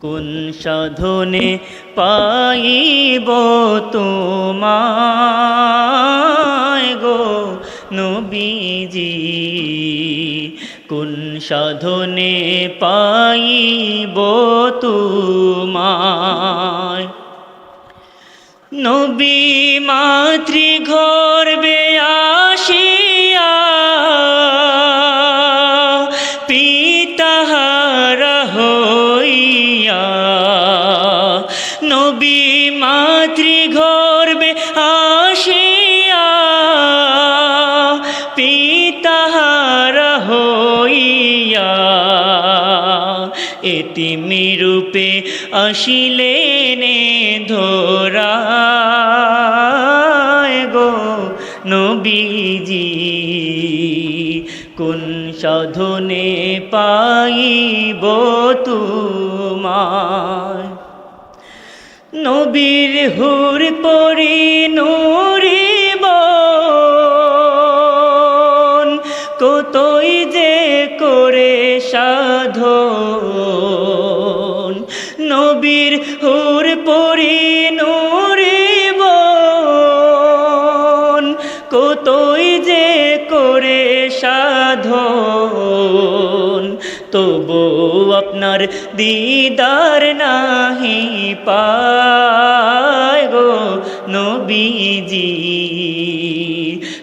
কোন সাধনে পাইব তোমায় গো নবীজি? কোন সাধনে পাইব তোমায়? নবী মাতৃঘর পিতাহার হইয়া এতিমি রূপে আসিলেন ধরা গো নবীজি। কোন সাধনে পাইব তোমার নবীর হুর পরি নুরিব কতই যে করে সাধন। নবীর হুর পরি নুরিব কতই যে করে সাধন। তবু আপনার দিদার নাহি পায় গো নবীজি।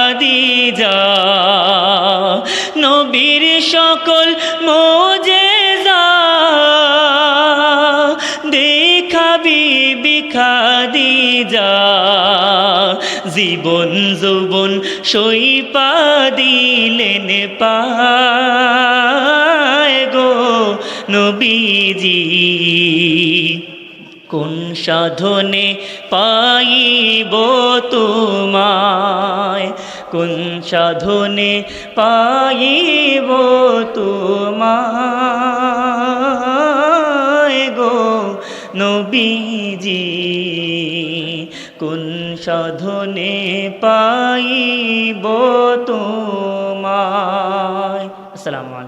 খাদি যা নবীর সকল মোজে যা দেখা বিবি যা জীবন যৌবন সইপা দিলেন পায় গো নবীজি। কোন সাধনে পাইব তোমায় কোন সাধনে পাইব তোমায় গো নবীজি? কোন সাধনে পাইব তোমায়? আসসালামু